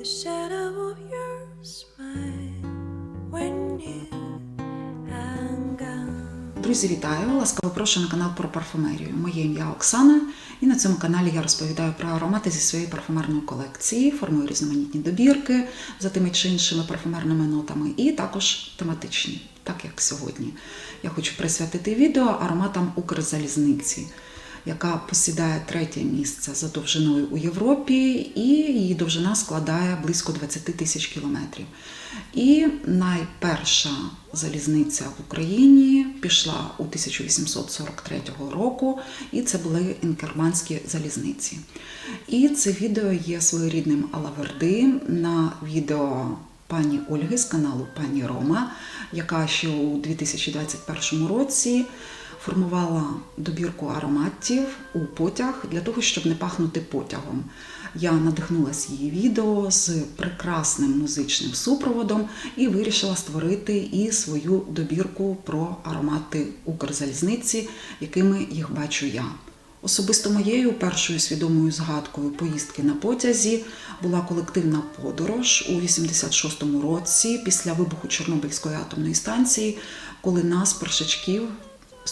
the shadow of your smile when you. Друзі, вітаю! Ласкаво прошу на канал про парфумерію. Моє ім'я Оксана, і на цьому каналі я розповідаю про аромати зі своєї парфумерної колекції, формую різноманітні добірки за тими чи іншими парфумерними нотами, і також тематичні, так як сьогодні. Я хочу присвятити відео ароматам Укрзалізниці, яка посідає третє місце за довжиною у Європі, і її довжина складає близько 20 тисяч кілометрів. І найперша залізниця в Україні пішла у 1843 року, і це були інкерманські залізниці. І це відео є своєрідним алаверди на відео пані Ольги з каналу Пані Рома, яка ще у 2021 році формувала добірку ароматів у потяг для того, щоб не пахнути потягом. Я надихнулася її відео з прекрасним музичним супроводом і вирішила створити і свою добірку про аромати Укрзалізниці, якими їх бачу я. Особисто моєю першою свідомою згадкою поїздки на потязі була колективна подорож у 86-му році після вибуху Чорнобильської атомної станції, коли нас, першачків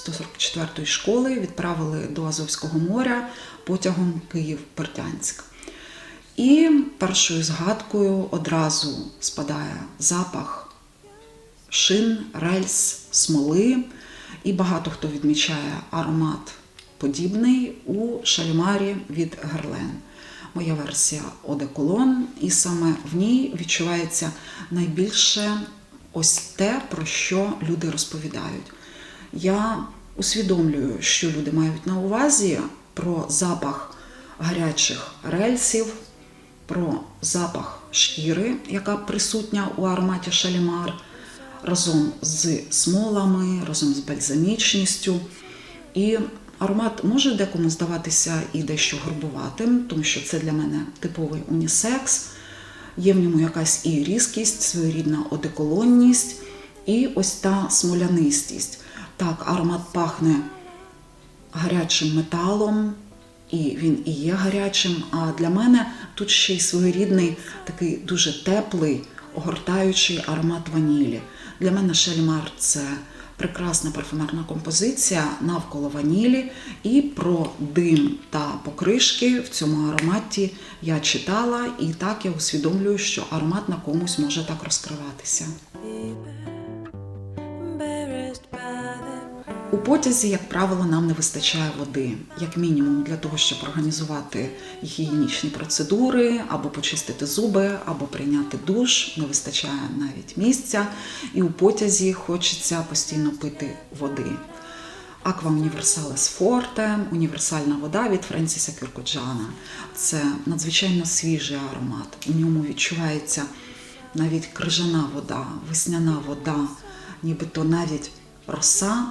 144-ї школи, відправили до Азовського моря потягом Київ-Бердянськ. І першою згадкою одразу спадає запах шин, рельс, смоли, і багато хто відмічає аромат подібний у шальмарі від Герлен. Моя версія одеколон, і саме в ній відчувається найбільше ось те, про що люди розповідають. Я усвідомлюю, що люди мають на увазі про запах гарячих рельсів, про запах шкіри, яка присутня у ароматі шалімар, разом з смолами, разом з бальзамічністю. І аромат може декому здаватися і дещо грубуватим, тому що це для мене типовий унісекс. Є в ньому якась і різкість, своєрідна одеколонність, і ось та смолянистість. Так, аромат пахне гарячим металом, і він і є гарячим. А для мене тут ще й своєрідний, такий дуже теплий, огортаючий аромат ванілі. Для мене шельмар це прекрасна парфумерна композиція навколо ванілі, і про дим та покришки в цьому ароматі я читала, і так я усвідомлюю, що аромат на комусь може так розкриватися. У потязі, як правило, нам не вистачає води, як мінімум, для того, щоб організувати гігієнічні процедури, або почистити зуби, або прийняти душ. Не вистачає навіть місця, і у потязі хочеться постійно пити води. Аква Універсалес Форте, універсальна вода від Френсіса Кюркоджана. Це надзвичайно свіжий аромат. У ньому відчувається навіть крижана вода, весняна вода, нібито навіть роса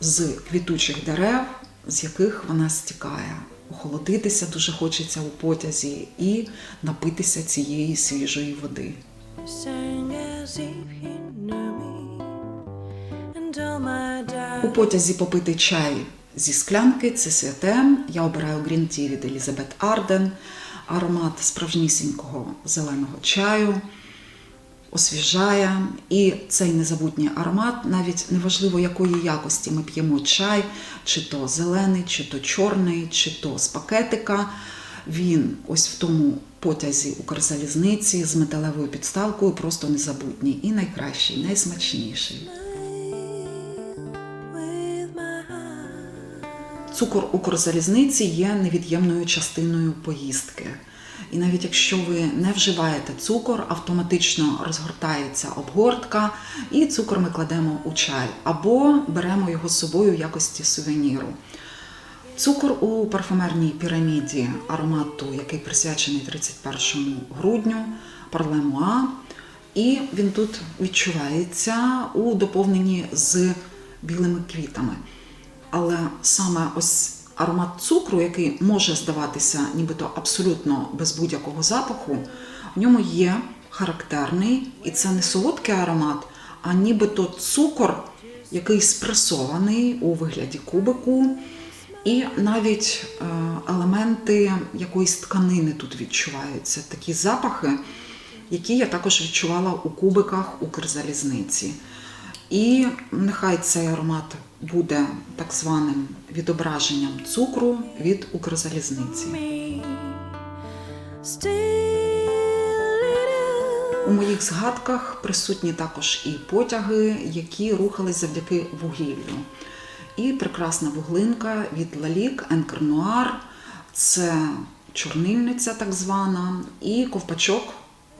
з квітучих дерев, з яких вона стікає. Охолодитися дуже хочеться у потязі і напитися цієї свіжої води. У потязі попити чай зі склянки це святе. Я обираю грін-ті від Елізабет Арден, аромат справжнісінького зеленого чаю. Освіжає, і цей незабутній аромат, навіть неважливо якої якості ми п'ємо чай, чи то зелений, чи то чорний, чи то з пакетика. Він ось в тому потязі Укрзалізниці з металевою підставкою просто незабутній і найкращий, найсмачніший. Цукор Укрзалізниці є невід'ємною частиною поїздки. І навіть якщо ви не вживаєте цукор, автоматично розгортається обгортка, і цукор ми кладемо у чай або беремо його з собою в якості сувеніру. Цукор у парфумерній піраміді аромату, який присвячений 31 грудню, Парлемуа. І він тут відчувається у доповненні з білими квітами. Але саме ось аромат цукру, який може здаватися нібито абсолютно без будь-якого запаху, в ньому є характерний, і це не солодкий аромат, а нібито цукор, який спресований у вигляді кубику. І навіть е, елементи якоїсь тканини тут відчуваються. Такі запахи, які я також відчувала у кубиках Укрзалізниці. І нехай цей аромат буде так званим відображенням цукру від Укрзалізниці. У моїх згадках присутні також і потяги, які рухались завдяки вугіллю. І прекрасна вуглинка від Лалік Енкер Нуар, це чорнильниця так звана, і ковпачок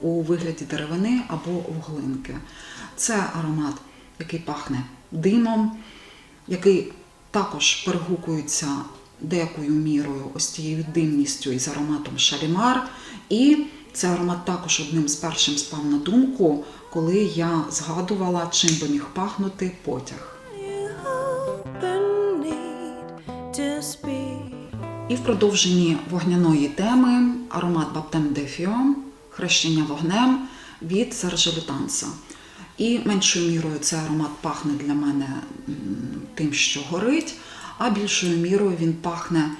у вигляді деревини або вуглинки. Це аромат, який пахне димом, який також перегукується деякою мірою ось тією димністю із ароматом шалімар. І цей аромат також одним з першим спав на думку, коли я згадувала, чим би міг пахнути потяг. І в продовженні вогняної теми аромат Баптем Дефіо, хрещення вогнем від Сержа Лютанса. І меншою мірою цей аромат пахне для мене тим, що горить, а більшою мірою він пахне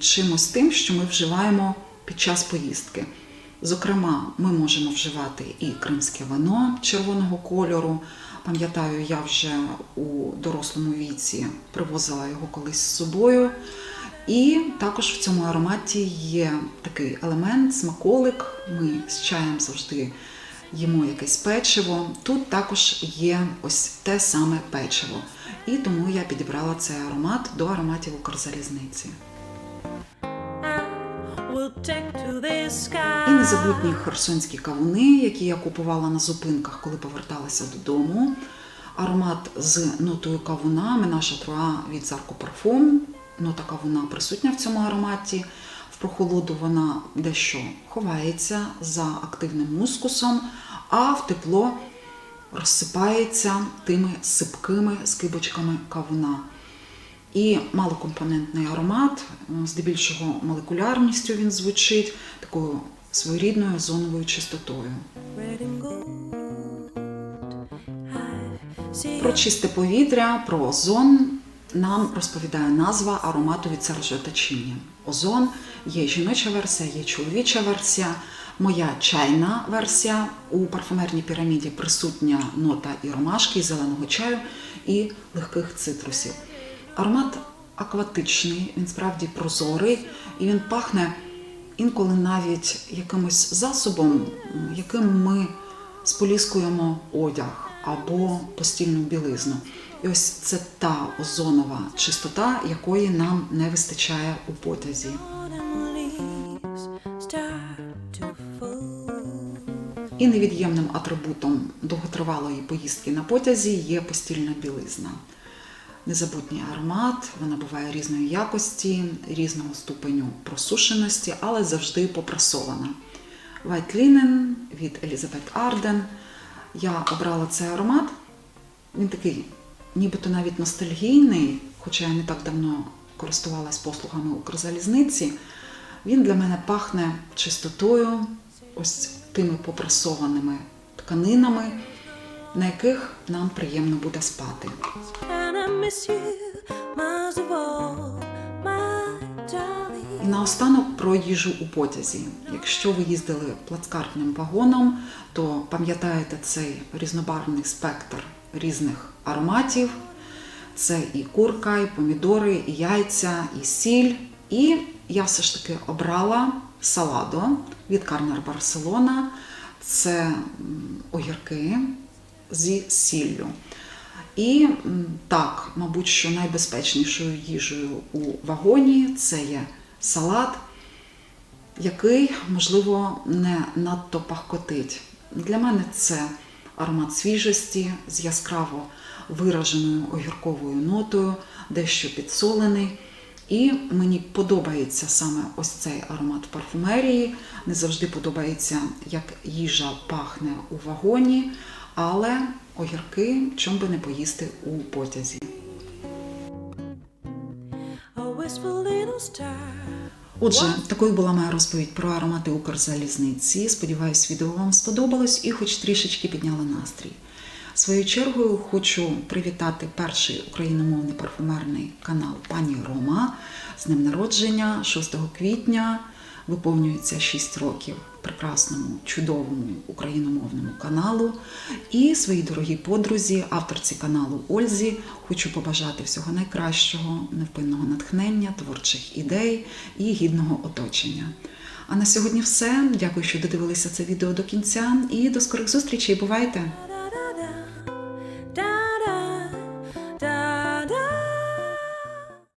чимось тим, що ми вживаємо під час поїздки. Зокрема, ми можемо вживати і кримське вино червоного кольору. Пам'ятаю, я вже у дорослому віці привозила його колись з собою. І також в цьому ароматі є такий елемент, смаколик. Ми з чаєм завжди їмо якесь печиво. Тут також є ось те саме печиво. І тому я підібрала цей аромат до ароматів Укрзалізниці. І незабутні херсонські кавуни, які я купувала на зупинках, коли поверталася додому. Аромат з нотою кавуна, Менаша Труа від Зарко Парфум. Нота кавуна присутня в цьому ароматі. В прохолоду вона дещо ховається за активним мускусом, а в тепло розсипається тими сипкими скибочками кавуна. І малокомпонентний аромат, е, здебільшого молекулярністю він звучить такою своєрідною зоновою чистотою. Про чисте повітря, про озон нам розповідає назва аромату від Сержо Тачіні. Озон є жіноча версія, є чоловіча версія. Моя чайна версія у парфумерній піраміді присутня нота і ромашки, і зеленого чаю, і легких цитрусів. Аромат акватичний, він справді прозорий, і він пахне інколи навіть якимось засобом, яким ми споліскуємо одяг або постільну білизну. І ось це та озонова чистота, якої нам не вистачає у потязі. І невід'ємним атрибутом довготривалої поїздки на потязі є постільна білизна. Незабутній аромат, вона буває різної якості, різного ступеню просушеності, але завжди попрасована. White Linen від Елізабет Арден. Я обрала цей аромат. Він такий, нібито навіть ностальгійний, хоча я не так давно користувалась послугами Укрзалізниці. Він для мене пахне чистотою, ось тими попрасованими тканинами, на яких нам приємно буде спати. And I miss you darling. наостанок про їжу у потязі. Якщо ви їздили плацкартним вагоном, то пам'ятаєте цей різнобарвний спектр різних ароматів. Це і курка, і помідори, і яйця, і сіль. І я все ж таки обрала саладо від Карнер Барселона. Це огірки зі сіллю. І так, мабуть, що найбезпечнішою їжею у вагоні це є салат, який, можливо, не надто пахкотить. Для мене це аромат свіжості з яскраво вираженою огірковою нотою, дещо підсолений. І мені подобається саме ось цей аромат парфумерії. Не завжди подобається, як їжа пахне у вагоні, але огірки чом би не поїсти у потязі. Отже, такою була моя розповідь про аромати Укрзалізниці. Сподіваюсь, відео вам сподобалось і хоч трішечки підняло настрій. Своєю чергою хочу привітати перший україномовний парфумерний канал пані Рома з днем народження 6 квітня. Виповнюється 6 років прекрасному, чудовому україномовному каналу. І своїй дорогій подрузі, авторці каналу Ользі, хочу побажати всього найкращого, невпинного натхнення, творчих ідей і гідного оточення. А на сьогодні все. Дякую, що додивилися це відео до кінця. І до скорих зустрічей. Бувайте!